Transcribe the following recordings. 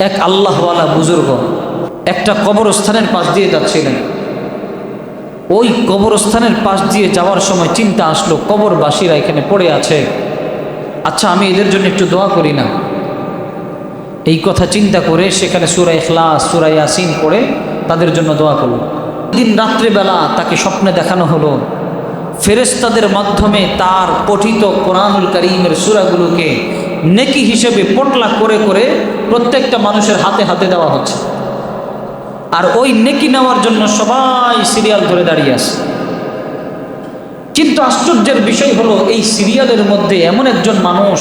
এক আল্লাহওয়ালা বুজুর্গ একটা কবরস্থানের পাশ দিয়ে যাচ্ছিলেন। ওই কবরস্থানের পাশ দিয়ে যাওয়ার সময় চিন্তা আসলো, কবরবাসীরা এখানে পড়ে আছে। আচ্ছা আমি এদের জন্য একটু দোয়া করি না। এই কথা চিন্তা করে সেখানে সুরাই খ্লাস সুরাই আসিন পড়ে তাদের জন্য দোয়া করল। দিন রাত্রিবেলা তাকে স্বপ্নে দেখানো হলো। ফেরেস্তাদের মাধ্যমে তার পঠিত কোরআনুল করিমের সুরাগুলোকে নেকি হিসেবে পটলা করে করে প্রত্যেকটা মানুষের হাতে হাতে দেওয়া হচ্ছে। আর ওই নেকি নেওয়ার জন্য সবাই সিরিয়াল ধরে দাঁড়িয়ে আছে। কিন্তু আশ্চর্যের বিষয় হলো, এই সিরিয়ালের মধ্যে এমন একজন মানুষ,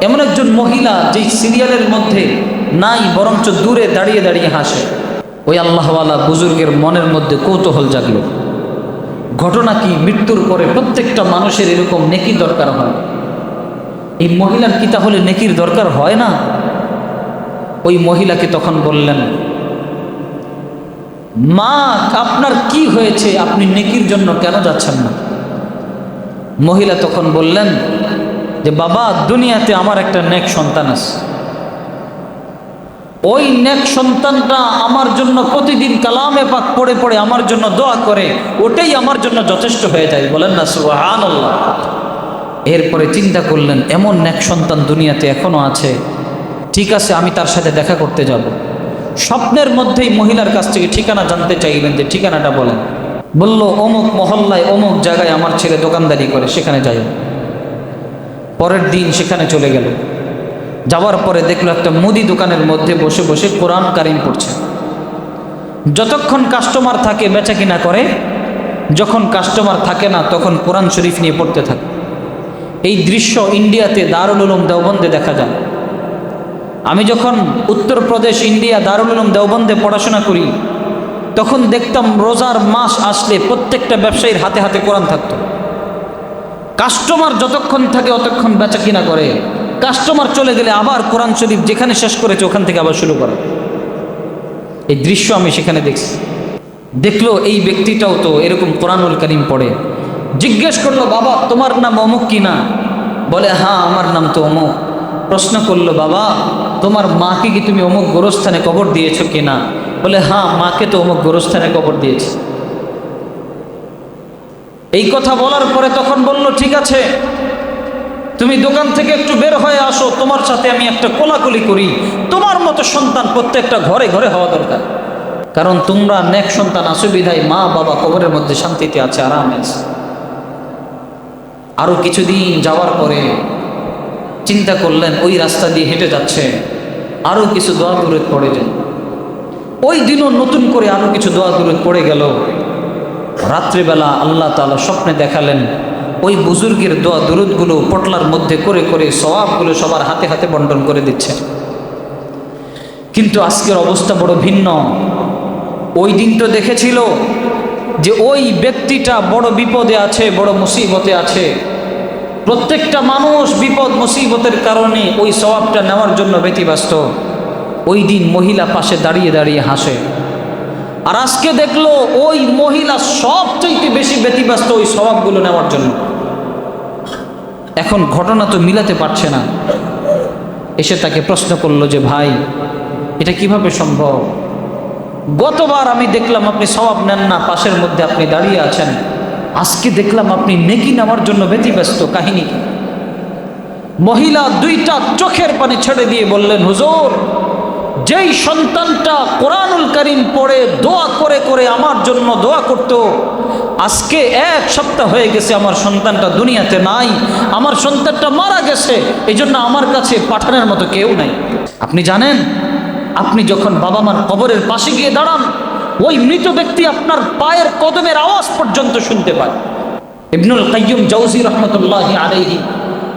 এমন একজন মহিলা যেই সিরিয়ালের মধ্যে নাই, বরঞ্চ দূরে দাঁড়িয়ে দাঁড়িয়ে হাসে। ওই আল্লাহওয়ালা বুজুর্গের মনের মধ্যে কৌতূহল জাগলো। ঘটনা কি? মৃত্যুর পরে প্রত্যেকটা মানুষের এরকম নেকি দরকার হয়। এই মহিলার কি তাহলে নেকির দরকার হয় না? ওই মহিলাকে তখন বললেন, মা, আপনার কি হয়েছে? আপনি নেকির জন্য কেন যাচ্ছেন না? মহিলা তখন বললেন, যে বাবা, দুনিয়াতে আমার একটা নেক সন্তান আছে। ওই নেক সন্তানটা আমার জন্য প্রতিদিন কালামে পাক পড়ে পড়ে আমার জন্য দোয়া করে, ওটাই আমার জন্য যথেষ্ট হয়ে যায়। বলেন না সুহান আল্লাহ এরপরে চিন্তা করলেন, এমন এক সন্তান দুনিয়াতে এখনও আছে। ঠিক আছে, আমি তার সাথে দেখা করতে যাব। স্বপ্নের মধ্যেই মহিলার কাছ থেকে ঠিকানা জানতে চাইলেন যে ঠিকানাটা বলেন। বলল, অমুক মহল্লায় অমুক জায়গায় আমার ছেলে দোকানদারি করে, সেখানে যাই। পরের দিন সেখানে চলে গেল। যাওয়ার পরে দেখল একটা মুদি দোকানের মধ্যে বসে বসে কোরআন কারিম পড়ছে। যতক্ষণ কাস্টমার থাকে বেচা কিনা করে, যখন কাস্টমার থাকে না, তখন কোরআন শরীফ নিয়ে পড়তে থাকে। এই দৃশ্য ইন্ডিয়াতে দারুল উলুম দেওবন্দে দেখা যায়। আমি যখন উত্তরপ্রদেশ ইন্ডিয়া, দারুল উলুম দেওবন্দে পড়াশোনা করি, তখন দেখতাম রোজার মাস আসলে প্রত্যেকটা ব্যবসায়ীর হাতে হাতে কোরআন থাকতো। কাস্টমার যতক্ষণ থাকে অতক্ষণ বেচা কিনা করে। কাস্টমার চলে গেলে আবার কোরআন শরীফ যেখানে শেষ করেছে ওখান থেকে আবার শুরু করে। এই দৃশ্য আমি সেখানে দেখছি। দেখল এই ব্যক্তিটাও তো এরকম কোরআনুল করিম পড়ে। জিজ্ঞেস করল, বাবা, তোমার নাম অমুক কি না? বলে হ্যাঁ আমার নাম তো অমুক। প্রশ্ন করল, বাবা, তোমার মাকে কি তুমি অমুক গোরস্থানে কবর দিয়েছ কি না? বলে হ্যাঁ মাকে তো অমুক গোরস্থানে কবর দিয়েছি। এই কথা বলার পরে তখন বলল, ঠিক আছে, তুমি দোকান থেকে একটু বের হয়ে আসো, তোমার সাথে আমি একটা কোলাকুলি করি। তোমার মতো সন্তান প্রত্যেকটা ঘরে ঘরে হওয়া দরকার। কারণ তোমরা নেক সন্তান, অসুবিধায় মা বাবা কবরের মধ্যে শান্তিতে আছে, আরামে আছে। আরও কিছুদিন যাওয়ার পরে চিন্তা করলেন, ওই রাস্তা দিয়ে হেঁটে যাচ্ছে আরও কিছু দোয়া দূরে পড়ে যায়। ওই দিনও নতুন করে আরও কিছু দোয়া দূরে পড়ে গেল। রাত্রিবেলা আল্লাহ তালা স্বপ্নে দেখালেন, ওই বুজুর্গের দোয়া দুরুদগুলো পটলার মধ্যে করে করে স্বভাবগুলো সবার হাতে হাতে বন্টন করে দিচ্ছে। কিন্তু আজকের অবস্থা বড় ভিন্ন। ওই দিন তো দেখেছিল যে ওই ব্যক্তিটা বড় বিপদে আছে, বড় মুসিবতে আছে। প্রত্যেকটা মানুষ বিপদ, মুসিবতের কারণে ওই স্বভাবটা নেওয়ার জন্য ব্যতিব্যস্ত। ওই দিন মহিলা পাশে দাঁড়িয়ে দাঁড়িয়ে হাসে। আর আজকে দেখল ওই মহিলা সবচেয়ে বেশি ব্যতিব্যস্ত ওই স্বভাবগুলো নেওয়ার জন্য। এখন ঘটনা তো মিলাতে পারছে না। এসে তাকে প্রশ্ন করল যে, ভাই, এটা কীভাবে সম্ভব? গতবার আমি দেখলাম আপনি স্বভাব নেন না, পাশের মধ্যে আপনি দাঁড়িয়ে আছেন। আজকে দেখলাম আপনি নেকি নেওয়ার জন্য ব্যতিব্যস্ত কাহিনী। মহিলা দুইটা চোখের পানি ছেড়ে দিয়ে বললেন, হুজুর, যেই সন্তানটা কোরআনুল করিম পড়ে, দোয়া করে করে আমার জন্য দোয়া করত, আজকে এক সপ্তাহ হয়ে গেছে আমার সন্তানটা দুনিয়াতে নাই, আমার সন্তানটা মারা গেছে এই জন্য আমার কাছে পাঠানোর মতো কেউ নাই। আপনি জানেন, আপনি যখন বাবা মার কবরের পাশে গিয়ে দাঁড়ান ওই মৃত ব্যক্তি আপনার পায়ের কদমের আওয়াজ পর্যন্ত শুনতে পায়। ইবনুল কাইয়ুম জৌজি রহমতুল্লাহ আলাইহি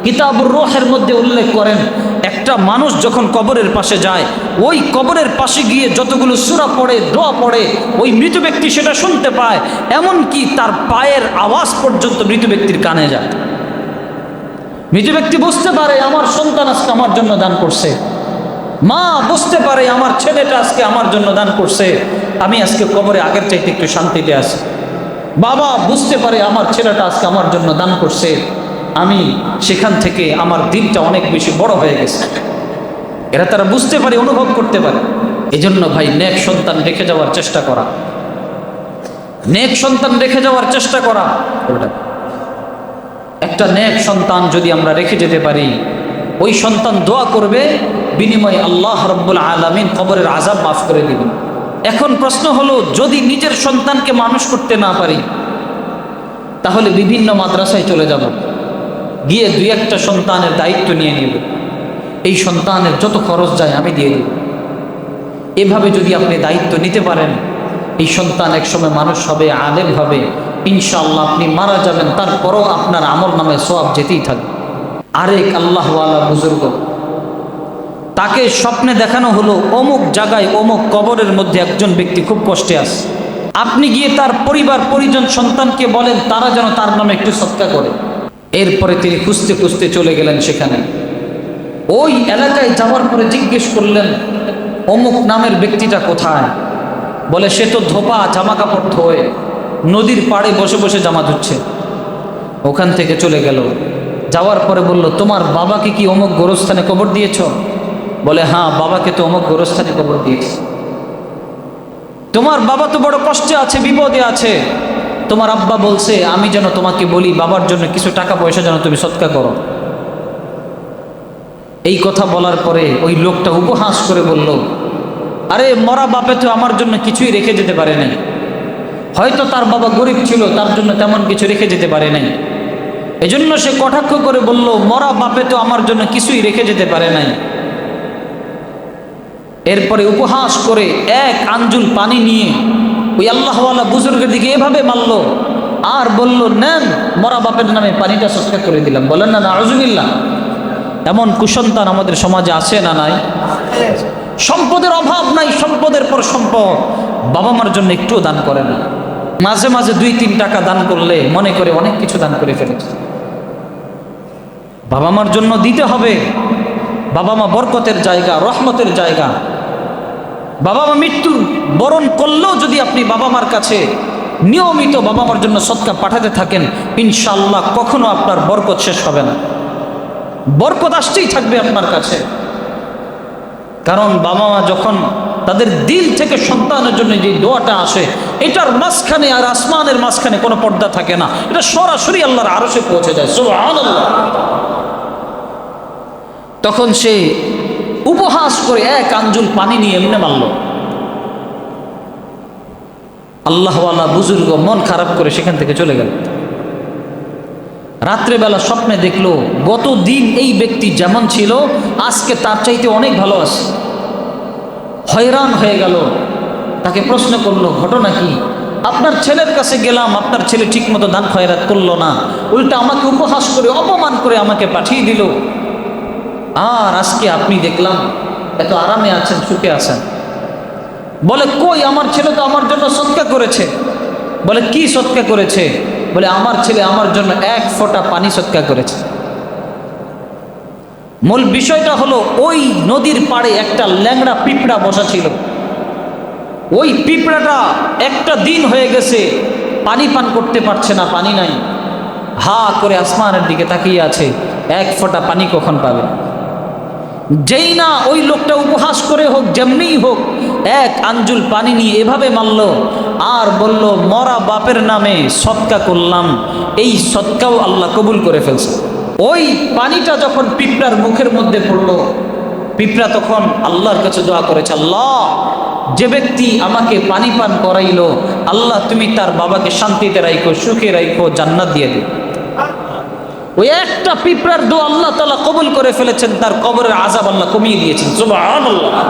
কিতাবুর রোহের মধ্যে উল্লেখ করেন, একটা মানুষ যখন কবরের পাশে যায়, ওই কবরের পাশে গিয়ে যতগুলো সুরা পড়ে, দোয়া পড়ে, ওই মৃত ব্যক্তি সেটা শুনতে পায়, এমনকি তার পায়ের আওয়াজ পর্যন্ত মৃত ব্যক্তির কানে যায়। মৃত ব্যক্তি বুঝতে পারে, আমার সন্তান আজকে আমার জন্য দান করছে। মা বুঝতে পারে আমার ছেলেটা আজকে আমার জন্য দান করছে। আমি আজকে কবরে আগের চাইতে একটু শান্তিতে আছি। বাবা বুঝতে পারে আমার ছেলেটা আজকে আমার জন্য দান করছে। আমি সেখান থেকে আমার দিনটা অনেক বেশি বড় হয়ে গেছে। এরা তারা বুঝতে পারে, অনুভব করতে পারে। এজন্য ভাই নেক সন্তান রেখে যাওয়ার চেষ্টা করা। নেক সন্তান রেখে যাওয়ার চেষ্টা করা। একটা নেক সন্তান যদি আমরা রেখে যেতে পারি ওই সন্তান দোয়া করবে, বিনিময়ে আল্লাহ রব্বুল আলমিন কবরের আজাব মাফ করে দিবেন। এখন প্রশ্ন হলো, যদি নিজের সন্তানকে মানুষ করতে না পারি, তাহলে বিভিন্ন মাদ্রাসায় চলে যাব। গিয়ে দুই একটা সন্তানের দায়িত্ব নিয়ে নেব। এই সন্তানের যত খরচ যায় আমি দিয়ে দেব। এভাবে যদি আপনি দায়িত্ব নিতে পারেন, এই সন্তান একসময় মানুষ হবে, আলেম হবে। ইনশাআল্লাহ আপনি মারা যাবেন, তারপরও আপনার আমল নামে সব যেতেই থাকবে। আরেক আল্লাহওয়ালা বুজুর্গ। তাকে স্বপ্নে দেখানো হলো অমুক জায়গায় অমুক কবরের মধ্যে একজন ব্যক্তি খুব কষ্টে আছে। আপনি গিয়ে তার পরিবার, পরিজন, সন্তানকে বলেন, তারা যেন তার নামে একটু সৎকা করে। এরপরে তিনি খুঁজতে খুঁজতে চলে গেলেন সেখানে। ওই এলাকায় যাওয়ার পরে জিজ্ঞেস করলেন, অমুক নামের ব্যক্তিটা কোথায়? বলে, সে তো ধোপা জামা কাপড় ধোয়ে, নদীর পাড়ে বসে বসে জামা ধুচ্ছে। ওখান থেকে চলে গেল। যাওয়ার পরে বলল, তোমার বাবাকে কি অমুক গোরস্থানে কবর দিয়েছ? বলে হ্যাঁ বাবাকে তো অমুক গোরস্থানে কবর দিয়েছি। তোমার বাবা তো বড় কষ্টে আছে, বিপদে আছে। তোমার আব্বা বলছে, আমি যেন তোমাকে বলি, বাবার জন্য কিছু টাকা পয়সা যেন তুমি সৎকা করো। এই কথা বলার পরে ওই লোকটা উপহাস করে বলল, আরে, মরা বাপে তো আমার জন্য কিছুই রেখে যেতে পারে নাই। হয়তো তার বাবা গরিব ছিল, তার জন্য তেমন কিছু রেখে যেতে পারে নাই। এজন্য সে কটাক্ষ করে বলল, মরা বাপে তো আমার জন্য কিছুই রেখে যেতে পারে নাই। এরপরে উপহাস করে এক আঞ্জুল পানি নিয়ে ওই আল্লাহওয়ালা বুজুর্গের দিকে এভাবে মারল। আর বলল, নেন, মরা বাপের নামে পানিটা সৎকার করে দিলাম। বলেন, না আজুবিল্লা এমন কুসন্তান আমাদের সমাজে আছে না নাই? সম্পদের অভাব নাই, সম্পদের পর সম্পদ। বাবা মার জন্য একটুও দান করে না। মাঝে মাঝে দুই তিন টাকা দান করলে মনে করে অনেক কিছু দান করে ফেলেছে। বাবা মার জন্য দিতে হবে। বাবা মা বরকতের জায়গা, রহমতের জায়গা। বাবা মা মৃত্যু বরণ করলেও যদি আপনি বাবা মার কাছে নিয়মিত বাবা মার জন্য সৎকা পাঠাতে থাকেন ইনশাল্লাহ কখনো আপনার বরকত শেষ হবে না। বরকত আসতেই থাকবে আপনার কাছে। কারণ বাবা মা যখন তাদের দিল থেকে সন্তানের জন্য যে দোয়াটা আসে এটার মাঝখানে আর আসমানের মাঝখানে কোনো পর্দা থাকে না। এটা সরাসরি আল্লাহর আরসে পৌঁছে যায়। তখন সে উপহাস করে এক আঞ্জুল পানি নিয়ে এমনি মারল। আল্লাহওয়ালা বুজুর্গ মন খারাপ করে সেখান থেকে চলে গেল। রাত্রেবেলা স্বপ্নে দেখল গত দিন এই ব্যক্তি যেমন ছিল, আজকে তার চাইতে অনেক ভালো আছে। হয়রান হয়ে গেল। তাকে প্রশ্ন করল, ঘটনা কি? আপনার ছেলের কাছে গেলাম, আপনার ছেলে ঠিকমতো দান খয়রাত করল না। উল্টা আমাকে উপহাস করে, অপমান করে আমাকে পাঠিয়ে দিল। আর আজকে আপনি দেখলাম, এত আরামে আছেন, সুখে আছেন। বলে, কই, আমার ছেলে তো আমার জন্য সৎকা করেছে। বলে, কি সৎকা করেছে? বলে, আমার ছেলে আমার জন্য এক ফোঁটা পানি সৎকা করেছে। মূল বিষয়টা হলো, ওই নদীর পাড়ে একটা ল্যাংড়া পিঁপড়া বসা ছিল। ওই পিঁপড়াটা একটা দিন হয়ে গেছে, পানি পান করতে পারছে না, পানি নাই। হা করে আসমানের দিকে তাকিয়ে আছে, এক ফোঁটা পানি কখন পাবে? যেই না ওই লোকটা উপহাস করে হোক, যেমনিই হোক, এক আঞ্জুল পানি নিয়ে এভাবে মারল, আর বলল, মরা বাপের নামে সৎকা করলাম, এই সৎকাও আল্লাহ কবুল করে ফেলছে। ওই পানিটা যখন পিঁপড়ার মুখের মধ্যে পড়ল, পিঁপড়া তখন আল্লাহর কাছে দোয়া করেছে, আল্লাহ যে ব্যক্তি আমাকে পানি পান করাইল, আল্লাহ তুমি তার বাবাকে শান্তিতে রাইখো, সুখে রাখো জান্নাত দিয়ে দিও। ওই একটা পিঁপড়ার দো আল্লাহ তালা কবুল করে ফেলেছেন, তার কবরের আজাব আল্লাহ কমিয়ে দিয়েছেন। সুবহানাল্লাহ।